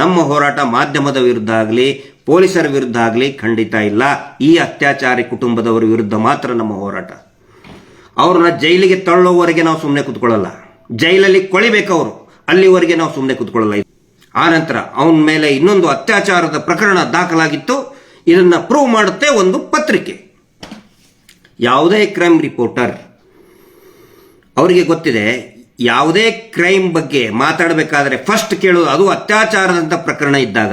ನಮ್ಮ ಹೋರಾಟ ಮಾಧ್ಯಮದ ವಿರುದ್ಧ ಆಗಲಿ, ಪೊಲೀಸರ ವಿರುದ್ಧ ಆಗಲಿ ಖಂಡಿತ ಇಲ್ಲ. ಈ ಅತ್ಯಾಚಾರಿ ಕುಟುಂಬದವರ ವಿರುದ್ಧ ಮಾತ್ರ ನಮ್ಮ ಹೋರಾಟ. ಅವ್ರನ್ನ ಜೈಲಿಗೆ ತಳ್ಳೋವರೆಗೆ ನಾವು ಸುಮ್ಮನೆ ಕೂತ್ಕೊಳ್ಳಲ್ಲ. ಜೈಲಲ್ಲಿ ಕೊಳಿಬೇಕು ಅವರು. ಅಲ್ಲಿವರೆಗೆ ನಾವು ಸುಮ್ಮನೆ ಕುತ್ಕೊಳ್ಳಲ್ಲ. ಆ ನಂತರ ಅವನ ಮೇಲೆ ಇನ್ನೊಂದು ಅತ್ಯಾಚಾರದ ಪ್ರಕರಣ ದಾಖಲಾಗಿತ್ತು. ಇದನ್ನ ಪ್ರೂವ್ ಮಾಡುತ್ತೆ ಒಂದು ಪತ್ರಿಕೆ. ಯಾವುದೇ ಕ್ರೈಮ್ ರಿಪೋರ್ಟರ್. ಅವರಿಗೆ ಗೊತ್ತಿದೆ ಯಾವುದೇ ಕ್ರೈಮ್ ಬಗ್ಗೆ ಮಾತಾಡಬೇಕಾದ್ರೆ ಫಸ್ಟ್ ಕೇಳೋದು ಅದು ಅತ್ಯಾಚಾರದಂಥ ಪ್ರಕರಣ ಇದ್ದಾಗ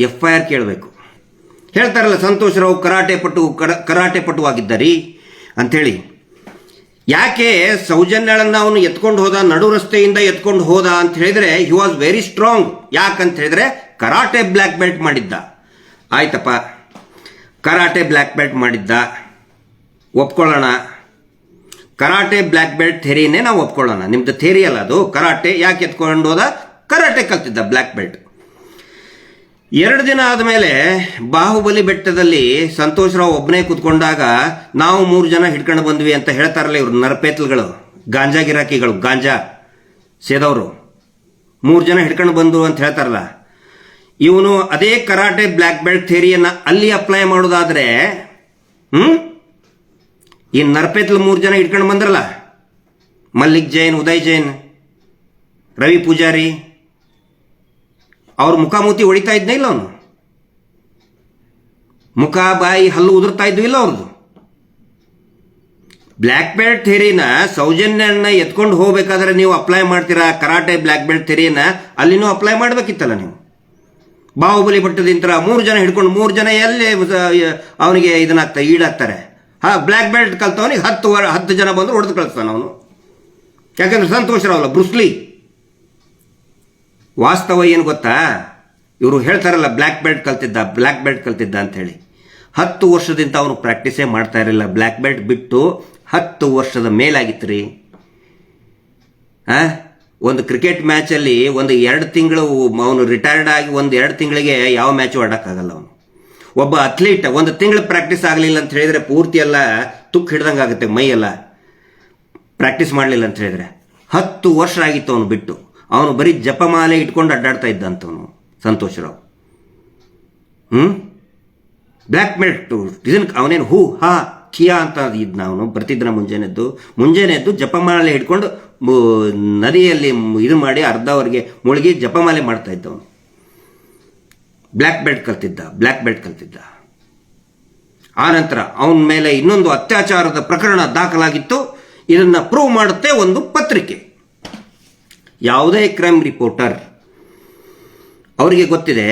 ಎಫ್ ಐ ಆರ್ ಕೇಳಬೇಕು. ಹೇಳ್ತಾರಲ್ಲ ಸಂತೋಷ್ ರಾವ್ ಕರಾಟೆ ಪಟು ಕರ- ಕರಾಟೆ ಪಟುವಾಗಿದ್ದರಿ ಅಂಥೇಳಿ. ಯಾಕೆ ಸೌಜನ್ಯಳನ್ನ ಅವನು ಎತ್ಕೊಂಡು ಹೋದ, ನಡು ರಸ್ತೆಯಿಂದ ಎತ್ಕೊಂಡು ಹೋದ ಅಂತ ಹೇಳಿದ್ರೆ ಹಿ ವಾಸ್ ವೆರಿ ಸ್ಟ್ರಾಂಗ್ ಯಾಕಂತ ಹೇಳಿದ್ರೆ ಕರಾಟೆ ಬ್ಲ್ಯಾಕ್ ಬೆಲ್ಟ್ ಮಾಡಿದ್ದ. ಆಯ್ತಪ್ಪ. ಕರಾಟೆ ಬ್ಲ್ಯಾಕ್ ಬೆಲ್ಟ್ ಮಾಡಿದ್ದ. ಒಪ್ಕೊಳ್ಳೋಣ. ಕರಾಟೆ ಬ್ಲ್ಯಾಕ್ ಬೆಲ್ಟ್ ಥೆರಿನೇ ನಾವು ಒಪ್ಕೊಳ್ಳೋಣ. ನಿಮ್ದು ಥೆರಿ ಅಲ್ಲ ಅದು. ಕರಾಟೆ ಯಾಕೆ ಎತ್ಕೊಂಡು ಹೋದ? ಕರಾಟೆ ಕಲ್ತಿದ್ದ ಬ್ಲ್ಯಾಕ್ ಬೆಲ್ಟ್. ಎರಡು ದಿನ ಆದಮೇಲೆ ಬಾಹುಬಲಿ ಬೆಟ್ಟದಲ್ಲಿ ಸಂತೋಷ್ ರಾವ್ ಒಬ್ಬನೇ ಕೂತ್ಕೊಂಡಾಗ ನಾವು ಮೂರು ಜನ ಹಿಡ್ಕೊಂಡು ಬಂದ್ವಿ ಅಂತ ಹೇಳ್ತಾರಲ್ಲ ಇವರು ನರಪೇತ್ಲುಗಳು, ಗಾಂಜಾ ಗಿರಾಕಿಗಳು, ಗಾಂಜಾ, ಸೇದವರು. ಮೂರು ಜನ ಹಿಡ್ಕೊಂಡು ಬಂದರು ಅಂತ ಹೇಳ್ತಾರಲ್ಲ. ಇವನು ಅದೇ ಕರಾಟೆ ಬ್ಲ್ಯಾಕ್ ಬೆಲ್ಟ್ ಥೇರಿಯನ್ನು ಅಲ್ಲಿ ಅಪ್ಲೈ ಮಾಡೋದಾದ್ರೆ, ಹ್ಮ್? ಈ ನರ್ಪೇತ್ಲ ಮೂರು ಜನ ಇಟ್ಕೊಂಡು ಬಂದ್ರಲ್ಲ? ಮಲ್ಲಿಕ್ ಜೈನ್, ಉದಯ್ ಜೈನ್, ರವಿ ಪೂಜಾರಿ, ಅವ್ರ ಮುಖಾಮುಖಿ ಹೊಡಿತಾ ಇದ್ನ ಇಲ್ಲ ಅವನು? ಮುಖ, ಬಾಯಿ, ಹಲ್ಲು ಉದುರ್ತಾ ಇದ್ವು ಇಲ್ಲ ಅವ್ರದ್ದು ಬ್ಲ್ಯಾಕ್ ಬೆಲ್ಟ್ ಥೆರಿನ ಸೌಜನ್ಯನ ಎತ್ಕೊಂಡು ಹೋಗ್ಬೇಕಾದ್ರೆ ನೀವು ಅಪ್ಲೈ ಮಾಡ್ತೀರಾ? ಕರಾಟೆ ಬ್ಲ್ಯಾಕ್ ಬೆಲ್ಟ್ ಥೆರಿನ? ಅಲ್ಲಿನೂ ಅಪ್ಲೈ ಮಾಡಬೇಕಿತ್ತಲ್ಲ ನೀವು? ಬಾಹುಬಲಿ ಪಟ್ಟದಿಂತರ ಮೂರು ಜನ ಹಿಡ್ಕೊಂಡು ಮೂರು ಜನ ಎಲ್ಲಿ ಅವನಿಗೆ ಇದನ್ನಾಗ್ತಾರೆ ಈಡಾಗ್ತಾರೆ? ಹಾ ಬ್ಲ್ಯಾಕ್ ಬೆಲ್ಟ್ ಕಲ್ತವನಿಗೆ ಹತ್ತು ವರ, ಹತ್ತು ಜನ ಬಂದು ಹೊಡೆದು ಕಳಿಸ್ತಾನೆ ಅವನು. ಯಾಕಂದ್ರೆ ಇರೋಲ್ಲ ಬ್ರುಸ್ಲಿ ವಾಸ್ತವ ಏನು ಗೊತ್ತಾ? ಇವರು ಹೇಳ್ತಾರಲ್ಲ ಬ್ಲ್ಯಾಕ್ ಬೆಲ್ಟ್ ಕಲ್ತಿದ್ದ ಬ್ಲ್ಯಾಕ್ ಬೆಲ್ಟ್ ಕಲ್ತಿದ್ದ ಅಂತ ಹೇಳಿ. ಹತ್ತು ವರ್ಷದಿಂದ ಅವನು ಪ್ರಾಕ್ಟೀಸೇ ಮಾಡ್ತಾ ಇರಲಿಲ್ಲ. ಬ್ಲ್ಯಾಕ್ ಬೆಲ್ಟ್ ಬಿಟ್ಟು ಹತ್ತು ವರ್ಷದ ಮೇಲಾಗಿತ್ತು ರೀ ಹಾಂ ಒಂದು ಕ್ರಿಕೆಟ್ ಮ್ಯಾಚಲ್ಲಿ ಒಂದು ಎರಡು ತಿಂಗಳು ಅವನು ರಿಟೈರ್ಡ್ ಆಗಿ ಒಂದು ಎರಡು ತಿಂಗಳಿಗೆ ಯಾವ ಮ್ಯಾಚು ಆಡೋಕ್ಕಾಗಲ್ಲ ಅವನು. ಒಬ್ಬ ಅಥ್ಲೀಟ್ ಒಂದು ತಿಂಗಳು ಪ್ರಾಕ್ಟೀಸ್ ಆಗಲಿಲ್ಲ ಅಂತ ಹೇಳಿದರೆ ಪೂರ್ತಿ ಎಲ್ಲ ತುಕ್ಕು ಹಿಡ್ದಂಗೆ ಆಗುತ್ತೆ, ಮೈ ಎಲ್ಲ. ಪ್ರಾಕ್ಟೀಸ್ ಮಾಡಲಿಲ್ಲ ಅಂತ ಹೇಳಿದ್ರೆ. ಹತ್ತು ವರ್ಷ ಆಗಿತ್ತು ಅವನು ಬಿಟ್ಟು. ಅವನು ಬರೀ ಜಪಮಾಲೆ ಇಟ್ಕೊಂಡು ಅಡ್ಡಾಡ್ತಾ ಇದ್ದಂತವನು, ಸಂತೋಷ್ ರಾವ್. ಹ್ಞೂ ಬ್ಲ್ಯಾಕ್ ಬೆಲ್ಟ್ ಇದನ್ ಅವನೇನು ಹೂ, ಹಾ ಕಿಯಾ ಅಂತ ಇದ್ನ ಅವನು. ಬರ್ತಿದ್ದನ ಮುಂಜಾನೆದ್ದು ಮುಂಜಾನೆದ್ದು ಜಪಮಾಲೆ ಹಿಡ್ಕೊಂಡು ನದಿಯಲ್ಲಿ ಇದು ಮಾಡಿ ಅರ್ಧವರೆಗೆ ಮುಳುಗಿ ಜಪಮಾಲೆ ಮಾಡ್ತಾ ಇದ್ದವನು. ಬ್ಲ್ಯಾಕ್ ಬೆಲ್ಟ್ ಕಲ್ತಿದ್ದ ಬ್ಲ್ಯಾಕ್ ಬೆಲ್ಟ್ ಕಲ್ತಿದ್ದ. ಆನಂತರ ನಂತರ ಅವನ ಮೇಲೆ ಇನ್ನೊಂದು ಅತ್ಯಾಚಾರದ ಪ್ರಕರಣ ದಾಖಲಾಗಿತ್ತು. ಇದನ್ನು ಪ್ರೂವ್ ಮಾಡುತ್ತೆ ಒಂದು ಪತ್ರಿಕೆ. ಯಾವುದೇ ಕ್ರೈಮ್ ರಿಪೋರ್ಟರ್ ಅವರಿಗೆ ಗೊತ್ತಿದೆ,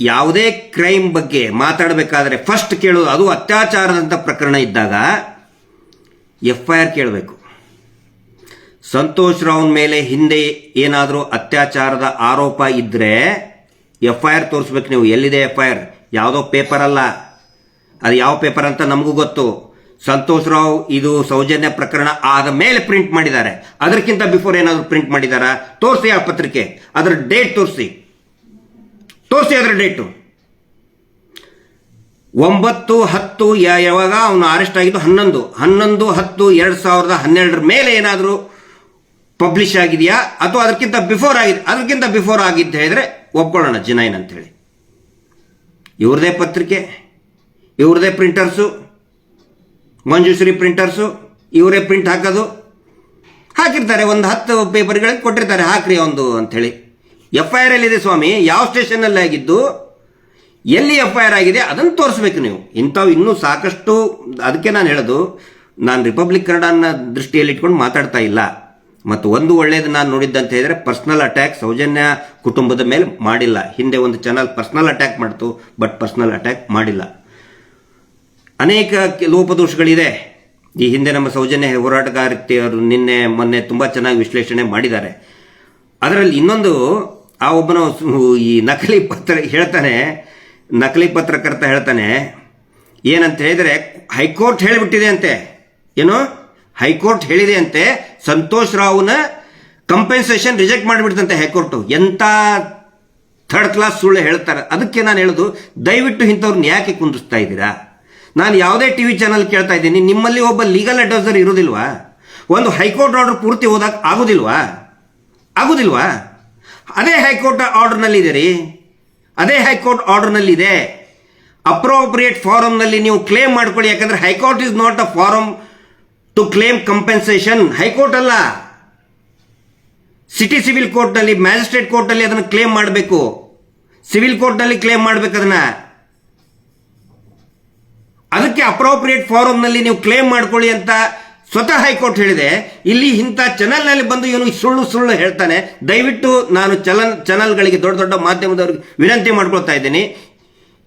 ಯಾವುದೇ ಕ್ರೈಮ್ ಬಗ್ಗೆ ಮಾತಾಡಬೇಕಾದ್ರೆ ಫಸ್ಟ್ ಕೇಳೋದು ಅದು ಅತ್ಯಾಚಾರದಂಥ ಪ್ರಕರಣ ಇದ್ದಾಗ ಎಫ್ ಐ ಆರ್ ಕೇಳಬೇಕು. ಸಂತೋಷ್ ರಾವ್ನ ಮೇಲೆ ಹಿಂದೆ ಏನಾದರೂ ಅತ್ಯಾಚಾರದ ಆರೋಪ ಇದ್ದರೆ ಎಫ್ ಐ ಆರ್ ತೋರಿಸ್ಬೇಕು ನೀವು. ಎಲ್ಲಿದೆ ಎಫ್ ಐ ಆರ್ ಯಾವುದೋ ಪೇಪರ್ ಅಲ್ಲ. ಅದು ಯಾವ ಪೇಪರ್ ಅಂತ ನಮಗೂ ಗೊತ್ತು. ಸಂತೋಷ್ ರಾವ್ ಇದು ಸೌಜನ್ಯ ಪ್ರಕರಣ ಆದ ಮೇಲೆ ಪ್ರಿಂಟ್ ಮಾಡಿದ್ದಾರೆ. ಅದಕ್ಕಿಂತ ಬಿಫೋರ್ ಏನಾದರೂ ಪ್ರಿಂಟ್ ಮಾಡಿದಾರಾ? ತೋರಿಸಿ ಆ ಪತ್ರಿಕೆ. ಅದರ ಡೇಟ್ ತೋರಿಸಿ. ತೋರಿಸಿ ಅದರ ಡೇಟು ಒಂಬತ್ತು ಹತ್ತು ಯಾವಾಗ ಅವನು ಅರೆಸ್ಟ್ ಆಗಿದ್ದು? ಹನ್ನೊಂದು. ಹನ್ನೊಂದು ಹತ್ತು ಎರಡು ಸಾವಿರದ ಹನ್ನೆರಡರ ಮೇಲೆ ಏನಾದರೂ ಪಬ್ಲಿಷ್ ಆಗಿದೆಯಾ? ಅಥವಾ ಅದಕ್ಕಿಂತ ಬಿಫೋರ್ ಆಗಿದೆ, ಅದಕ್ಕಿಂತ ಬಿಫೋರ್ ಆಗಿದ್ದು ಹೇಳಿದ್ರೆ ಒಪ್ಕೊಳ್ಳೋಣ ಜಿನೈನ್ ಅಂತೇಳಿ ಇವ್ರದೇ ಪತ್ರಿಕೆ, ಇವ್ರದೇ ಪ್ರಿಂಟರ್ಸು ಮಂಜುಶ್ರೀ ಪ್ರಿಂಟರ್ಸು ಇವರೇ ಪ್ರಿಂಟ್ ಹಾಕೋದು. ಹಾಕಿರ್ತಾರೆ, ಒಂದು ಹತ್ತು ಪೇಪರ್ಗಳಿಗೆ ಕೊಟ್ಟಿರ್ತಾರೆ, ಹಾಕ್ರಿ ಒಂದು ಅಂಥೇಳಿ ಎಫ್ ಐ ಆರ್ ಎಲ್ಲಿದೆ ಸ್ವಾಮಿ? ಯಾವ ಸ್ಟೇಷನ್ನಲ್ಲಿ ಆಗಿದ್ದು? ಎಲ್ಲಿ ಎಫ್ ಐ ಆರ್ ಆಗಿದೆ? ಅದನ್ನು ತೋರಿಸ್ಬೇಕು ನೀವು. ಇಂಥವು ಇನ್ನೂ ಸಾಕಷ್ಟು, ಅದಕ್ಕೆ ನಾನು ಹೇಳೋದು, ನಾನು ರಿಪಬ್ಲಿಕ್ ಕನ್ನಡ ದೃಷ್ಟಿಯಲ್ಲಿ ಇಟ್ಕೊಂಡು ಮಾತಾಡ್ತಾ ಇಲ್ಲ. ಮತ್ತು ಒಂದು ಒಳ್ಳೇದು ನಾನು ನೋಡಿದ್ದಂತ ಹೇಳಿದ್ರೆ ಪರ್ಸ್ನಲ್ ಅಟ್ಯಾಕ್ ಸೌಜನ್ಯ ಕುಟುಂಬದ ಮೇಲೆ ಮಾಡಿಲ್ಲ. ಹಿಂದೆ ಒಂದು ಚಾನಲ್ ಪರ್ಸನಲ್ ಅಟ್ಯಾಕ್ ಮಾಡ್ತು ಬಟ್ ಪರ್ಸನಲ್ ಅಟ್ಯಾಕ್ ಮಾಡಿಲ್ಲ. ಅನೇಕ ಲೋಪದೋಷಗಳಿದೆ. ಈ ಹಿಂದೆ ನಮ್ಮ ಸೌಜನ್ಯ ಹೋರಾಟಗಾರತಿಯವರು ನಿನ್ನೆ, ಮೊನ್ನೆ ತುಂಬ ಚೆನ್ನಾಗಿ ವಿಶ್ಲೇಷಣೆ ಮಾಡಿದ್ದಾರೆ. ಅದರಲ್ಲಿ ಇನ್ನೊಂದು, ಆ ಒಬ್ಬನ ಈ ನಕಲಿ ಪತ್ರ ಹೇಳ್ತಾನೆ, ನಕಲಿ ಪತ್ರಕರ್ತ ಹೇಳ್ತಾನೆ, ಏನಂತ ಹೇಳಿದರೆ ಹೈಕೋರ್ಟ್ ಹೇಳಿಬಿಟ್ಟಿದೆ ಅಂತೆ. ಏನು? ಹೈಕೋರ್ಟ್ ಹೇಳಿದೆ ಅಂತೆ ಸಂತೋಷ್ ರಾವ್ನ ಕಂಪೆನ್ಸೇಷನ್ ರಿಜೆಕ್ಟ್ ಮಾಡಿಬಿಡ್ತಂತೆ ಹೈಕೋರ್ಟು. ಎಂಥ ಥರ್ಡ್ ಕ್ಲಾಸ್ ಸುಳ್ಳು ಹೇಳ್ತಾರೆ. ಅದಕ್ಕೆ ನಾನು ಹೇಳೋದು, ದಯವಿಟ್ಟು ಇಂಥವ್ರನ್ನ ಯಾಕೆ ಕುಂದಿಸ್ತಾ ಇದ್ದೀರಾ? ನಾನು ಯಾವುದೇ ಟಿ ವಿ ಚಾನಲ್ ಕೇಳ್ತಾ ಇದ್ದೀನಿ. ನಿಮ್ಮಲ್ಲಿ ಒಬ್ಬ ಲೀಗಲ್ ಅಡ್ವೈಸರ್ ಇರೋದಿಲ್ವಾ? ಒಂದು ಹೈಕೋರ್ಟ್ ಆರ್ಡರ್ ಪೂರ್ತಿ ಹೋದಾಗ ಆಗೋದಿಲ್ವಾ? ಆಗೋದಿಲ್ವಾ? ಅದೇ ಹೈಕೋರ್ಟ್ ಆರ್ಡರ್ನಲ್ಲಿ ಇದೆ ರೀ ಅದೇ ಹೈಕೋರ್ಟ್ ಆರ್ಡರ್ನಲ್ಲಿ ಇದೆ. ಅಪ್ರೋಪ್ರಿಯೇಟ್ ಫಾರಮ್ನಲ್ಲಿ ನೀವು ಕ್ಲೇಮ್ ಮಾಡ್ಕೊಳ್ಳಿ. ಯಾಕಂದ್ರೆ high court is not a forum to claim compensation high court ಅಲ್ಲ. ಸಿಟಿ ಸಿವಿಲ್ ಕೋರ್ಟ್ನಲ್ಲಿ ಮ್ಯಾಜಿಸ್ಟ್ರೇಟ್ ಕೋರ್ಟ್ನಲ್ಲಿ ಅದನ್ನು ಕ್ಲೇಮ್ ಮಾಡಬೇಕು. ಸಿವಿಲ್ ಕೋರ್ಟ್ನಲ್ಲಿ ಕ್ಲೇಮ್ ಮಾಡಬೇಕು ಅದನ್ನ. ಅದಕ್ಕೆ ಅಪ್ರೋಪ್ರಿಯೇಟ್ ಫಾರಮ್ನಲ್ಲಿ ನೀವು ಕ್ಲೇಮ್ ಮಾಡ್ಕೊಳ್ಳಿ ಅಂತ ಸ್ವತಃ ಹೈಕೋರ್ಟ್ ಹೇಳಿದೆ. ಇಲ್ಲಿ ಇಂಥ ಚಾನಲ್ನಲ್ಲಿ ಬಂದು ಇವನು ಸುಳ್ಳು ಸುಳ್ಳು ಹೇಳ್ತಾನೆ. ದಯವಿಟ್ಟು ನಾನು ಚಲನ್ ಚಾನಲ್ಗಳಿಗೆ ದೊಡ್ಡ ದೊಡ್ಡ ಮಾಧ್ಯಮದವ್ರಿಗೆ ವಿನಂತಿ ಮಾಡ್ಕೊಳ್ತಾ ಇದ್ದೀನಿ.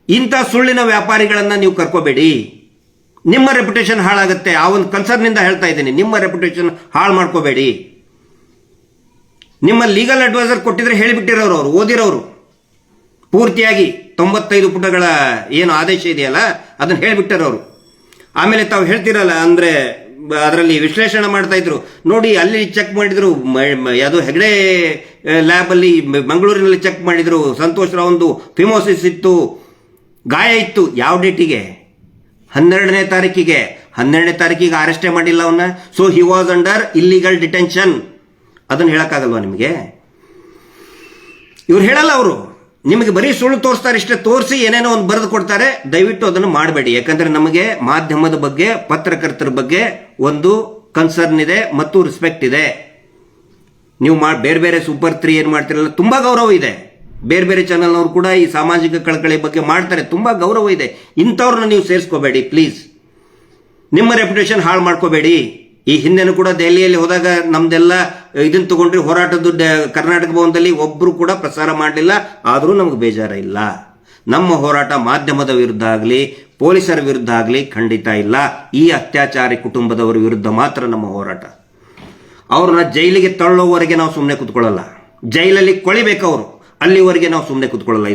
ಇಂಥ ಸುಳ್ಳಿನ ವ್ಯಾಪಾರಿಗಳನ್ನು ನೀವು ಕರ್ಕೋಬೇಡಿ. ನಿಮ್ಮ ರೆಪ್ಯುಟೇಷನ್ ಹಾಳಾಗುತ್ತೆ, ಆ ಒಂದು ಕನ್ಸರ್ನಿಂದ ಹೇಳ್ತಾ ಇದ್ದೀನಿ. ನಿಮ್ಮ ರೆಪ್ಯುಟೇಷನ್ ಹಾಳು ಮಾಡ್ಕೋಬೇಡಿ. ನಿಮ್ಮ ಲೀಗಲ್ ಅಡ್ವೈಸರ್ ಕೊಟ್ಟಿದ್ರೆ ಹೇಳಿಬಿಟ್ಟಿರೋರು ಅವರು, ಓದಿರೋರು. ಪೂರ್ತಿಯಾಗಿ ತೊಂಬತ್ತೈದು ಪುಟಗಳ ಏನು ಆದೇಶ ಇದೆಯಲ್ಲ, ಅದನ್ನು ಹೇಳಿಬಿಟ್ಟಿರೋರು. ಆಮೇಲೆ ತಾವು ಹೇಳ್ತಿರಲ್ಲ, ಅಂದ್ರೆ ಅದರಲ್ಲಿ ವಿಶ್ಲೇಷಣೆ ಮಾಡ್ತಾ ಇದ್ರು. ನೋಡಿ, ಅಲ್ಲಿ ಚೆಕ್ ಮಾಡಿದ್ರು ಯಾವುದು ಹೆಗಡೆ ಲ್ಯಾಬ್ ಅಲ್ಲಿ ಮ- ಮಂಗಳೂರಿನಲ್ಲಿ ಚೆಕ್ ಮಾಡಿದ್ರು. ಸಂತೋಷ್ ಒಂದು ಫಿಮೋಸಿಸ್ ಇತ್ತು, ಗಾಯ ಇತ್ತು, ಯಾವ ಡೇಟಿಗೆ ಹನ್ನೆರಡನೇ ತಾರೀಕಿಗೆ ಹನ್ನೆರಡನೇ ತಾರೀಕಿಗೆ ಅರೆಸ್ಟೇ ಮಾಡಿಲ್ಲ ಅವನ್ನ so he was under illegal detention ಅದನ್ನು ಹೇಳೋಕ್ಕಾಗಲ್ವಾ ನಿಮಗೆ? ಇವ್ರು ಹೇಳಲ್ಲ ಅವರು. ನಿಮಗೆ ಬರೀ ಸುಳ್ಳು ತೋರಿಸ್ತಾರೆ, ಇಷ್ಟೇ ತೋರಿಸಿ ಏನೇನೋ ಒಂದು ಬರೆದು ಕೊಡ್ತಾರೆ. ದಯವಿಟ್ಟು ಅದನ್ನು ಮಾಡಬೇಡಿ. ಯಾಕಂದ್ರೆ ನಮಗೆ ಮಾಧ್ಯಮದ ಬಗ್ಗೆ, ಪತ್ರಕರ್ತರ ಬಗ್ಗೆ ಒಂದು ಕನ್ಸರ್ನ್ ಇದೆ ಮತ್ತು ರೆಸ್ಪೆಕ್ಟ್ ಇದೆ. ನೀವು ಮಾ ಬೇರೆ ಬೇರೆ ಸೂಪರ್ ತ್ರೀ ಏನು ಮಾಡ್ತಿರಲ್ಲ, ತುಂಬಾ ಗೌರವ ಇದೆ. ಬೇರೆ ಬೇರೆ ಚಾನಲ್ನವರು ಕೂಡ ಈ ಸಾಮಾಜಿಕ ಕಳಕಳಿ ಬಗ್ಗೆ ಮಾಡ್ತಾರೆ. ತುಂಬಾ ಗೌರವ ಇದೆ. ಇಂಥವ್ರನ್ನ ನೀವು ಸೇರಿಸ್ಕೋಬೇಡಿ ಪ್ಲೀಸ್ ನಿಮ್ಮ ರೆಪ್ಯುಟೇಷನ್ ಹಾಳು ಮಾಡ್ಕೋಬೇಡಿ. ಈ ಹಿಂದೆನೂ ಕೂಡ ದೆಹಲಿಯಲ್ಲಿ ಹೋದಾಗ ನಮ್ದೆಲ್ಲ ಇದನ್ನು ತಗೊಂಡ್ರಿ ಹೋರಾಟದ ಕರ್ನಾಟಕ ಭವನದಲ್ಲಿ ಒಬ್ಬರು ಕೂಡ ಪ್ರಸಾರ ಮಾಡಲಿಲ್ಲ. ಆದರೂ ನಮಗೆ ಬೇಜಾರ ಇಲ್ಲ. ನಮ್ಮ ಹೋರಾಟ ಮಾಧ್ಯಮದ ವಿರುದ್ಧ ಆಗಲಿ, ಪೊಲೀಸರ ವಿರುದ್ಧ ಆಗಲಿ ಖಂಡಿತ ಇಲ್ಲ. ಈ ಅತ್ಯಾಚಾರಿ ಕುಟುಂಬದವರ ವಿರುದ್ಧ ಮಾತ್ರ ನಮ್ಮ ಹೋರಾಟ. ಅವ್ರನ್ನ ಜೈಲಿಗೆ ತಳ್ಳೋವರೆಗೆ ನಾವು ಸುಮ್ಮನೆ ಕೂತ್ಕೊಳ್ಳಲ್ಲ. ಜೈಲಲ್ಲಿ ಕೊಳಿಬೇಕು ಅವರು ಅಲ್ಲಿವರೆಗೆ ನಾವು ಸುಮ್ಮನೆ ಕುತ್ಕೊಳ್ಳಲ್ಲ.